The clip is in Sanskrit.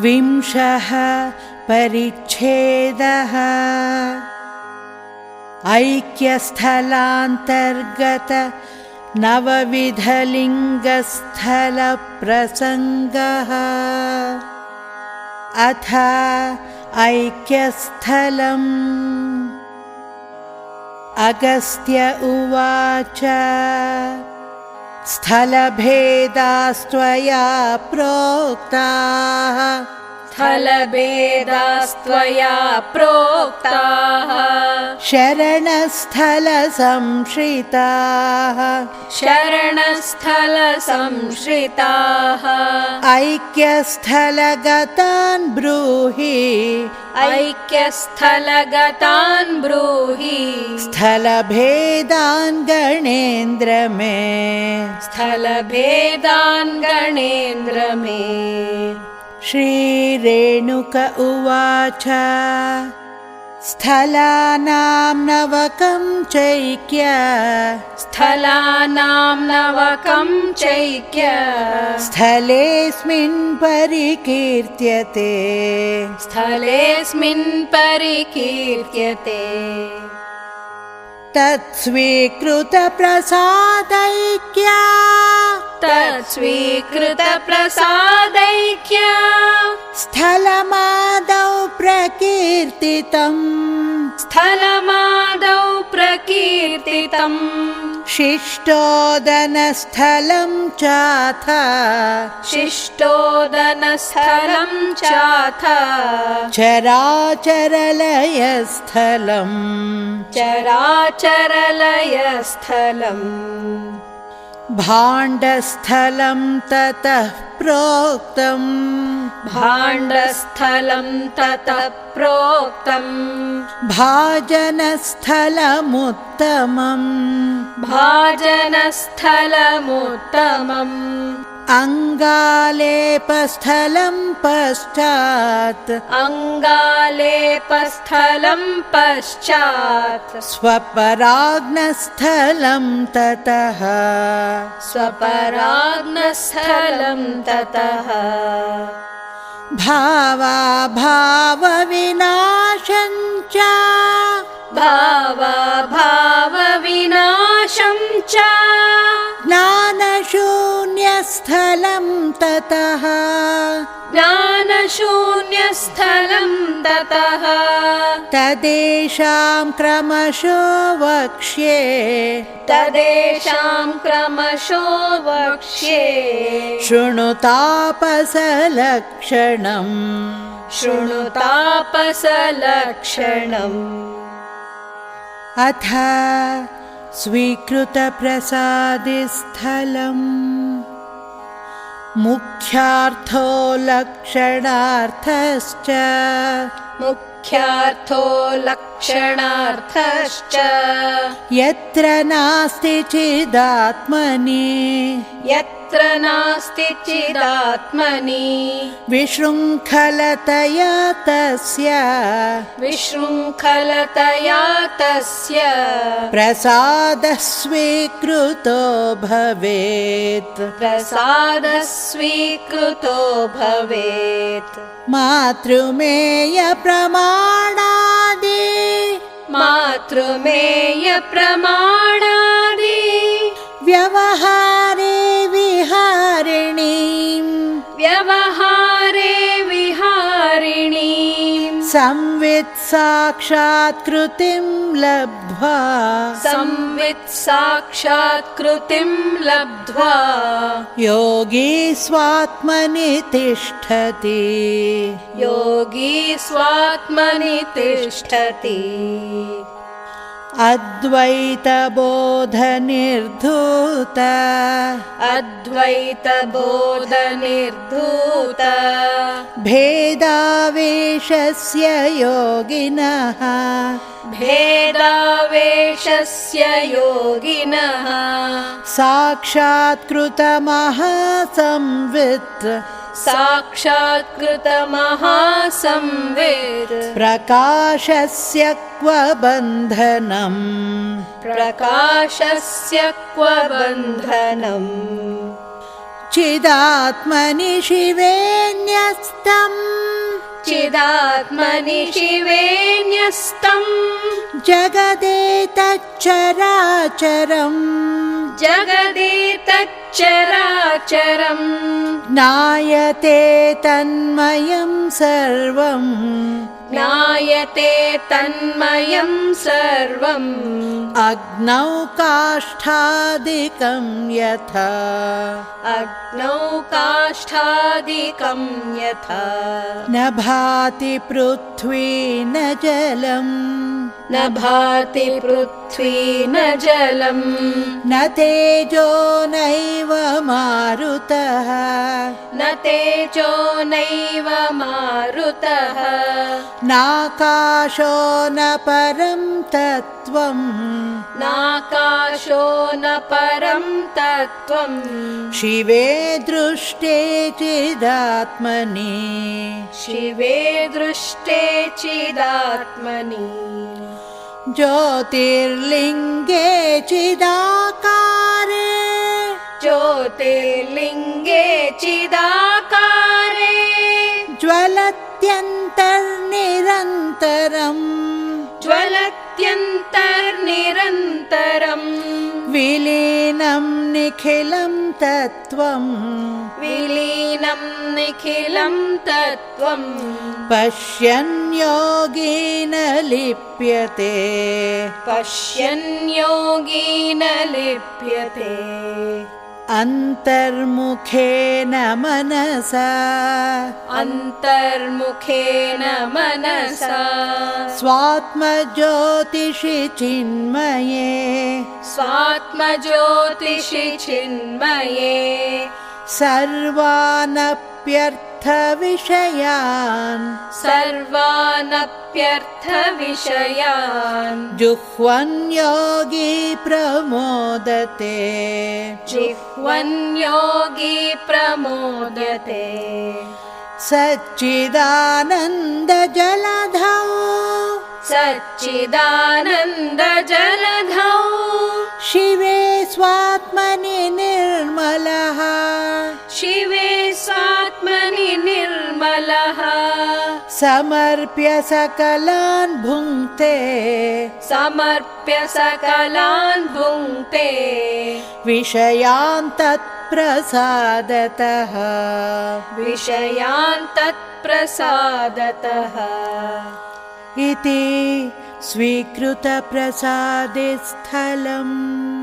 विंशः परिच्छेदः। ऐक्यस्थलान्तर्गत नवविधलिङ्गस्थलप्रसङ्गः। अथ ऐक्यस्थलम्। अगस्त्य उवाच स्थलभेदास्त्वया प्रोक्ताः स्थलभेदास्त्वया प्रोक्ताः। शरणस्थलसंश्रिताः। शरणस्थलसंश्रिताः। ऐक्यस्थलगतान् ब्रूहि। ऐक्यस्थलगतान् ब्रूहि। स्थलभेदान् गणेन्द्र मे। स्थलभेदान् गणेन्द्र मे श्रीरेणुक उवाच। स्थलानां नवकं चैक्य। स्थलानां नवकं चैक्य। स्थलेऽस्मिन् परिकीर्त्यते। स्थलेऽस्मिन् परिकीर्त्यते। तत्स्वीकृतप्रसादैक्या तत्स्वीकृतप्रसादैक्य। स्थलमादौ प्रकीर्तितम्। स्थलमादौ प्रकीर्तितम्। शिष्टोदनस्थलं चाथ। शिष्टोदनस्थलं चाथ। चराचरलयस्थलम्। चराचरलयस्थलम् भाण्डस्थलं ततः प्रोक्तम्। भाण्डस्थलं ततः प्रोक्तम्। भाजनस्थलमुत्तमम्। भाजनस्थलमुत्तमम् अङ्गालेपस्थलं पश्चात् अङ्गालेपस्थलं पश्चात् स्वपराग्नस्थलं ततः। स्वपराग्नस्थलं ततः। भावाभावविनाशं च। भावभावविनाशं च ज्ञानशून्यस्थलं ततः। ज्ञानशून्यस्थलं ततः। तदेषां क्रमशो वक्ष्ये। तदेषां क्रमशो वक्ष्ये। शृणुतापसलक्षणम् शृणुतापसलक्षणम् अथ स्वीकृतप्रसादिस्थलम् मुख्यार्थो लक्षणार्थश्च। मुख्यार्थो लक्षणार्थश्च। यत्र नास्ति चिदात्मनि नास्ति चिदात्मनि। विशृङ्खलतया तस्य विशृङ्खलतया तस्य। प्रसादः स्वीकृतो भवेत्। प्रसादः स्वीकृतो भवेत् मातृमेयप्रमाणादि मातृमेयप्रमाणादि व्यवहारे संवित् साक्षात्कृतिं लब्ध्वा। संवित् साक्षात्कृतिं लब्ध्वा। योगी स्वात्मनि तिष्ठति। योगी स्वात्मनि तिष्ठति अद्वैतबोधनिर्धूत। अद्वैतबोधनिर्धूत। भेदावेशस्य योगिनः। भेदावेशस्य योगिनः। साक्षात्कृतमहासंवित् साक्षात्कृतमहासंवित् प्रकाशस्य क्व बन्धनम् प्रकाशस्य क्व बन्धनम् चिदात्मनि शिवे न्यस्तम्। चिदात्मनि शिवे न्यस्तम्। जगदेतच्चराचरम् जगदेतच्चराचरम् ज्ञायते तन्मयं सर्वम्। ज्ञायते तन्मयं सर्वम्। अग्नौ काष्ठादिकं यथा। अग्नौ काष्ठादिकं यथा। न भाति पृथ्वी न जलम्। न भाति पृथ्वी न जलम्। न तेजो नैव मारुतः। न तेजो नैव मारुतः। नाकाशो न परं तत्त्वम्। नाकाशो न परं तत्त्वम्। शिवे दृष्टे चिदात्मनि। शिवे दृष्टे चिदात्मनि ज्योतिर्लिङ्गे चिदाकारे। ज्योतिर्लिङ्गे चिदाकारे। ज्वलत्यन्तर्निरन्तरम्। ज्वलत्यन्तर्निरन्तरम् विलीनं निखिलं तत्त्वम् विलीनं निखिलं तत्त्वम् पश्यन् योगेन लिप्यते। पश्यन् योगेन लिप्यते अन्तर्मुखेन मनसा। अन्तर्मुखेन मनसा। स्वात्मज्योतिषि चिन्मये। स्वात्मज्योतिषि चिन्मये सर्वानप्यर्थविषयान् सर्वानप्यर्थविषयान् जुह्वन् योगी प्रमोदते। जिह्वन् योगी प्रमोदते। सच्चिदानन्दजलधौ। सच्चिदानन्दजलधौ। शिवे स्वात्मनि निर्मलः शिवे स्वात्मनि निर्मलः। समर्प्य सकलान् भुङ्क्ते। समर्प्य सकलान् भुङ्क्ते। विषयान् तत्प्रसादतः विषयान् तत्प्रसादतः इति स्वीकृतप्रसादे स्थलम्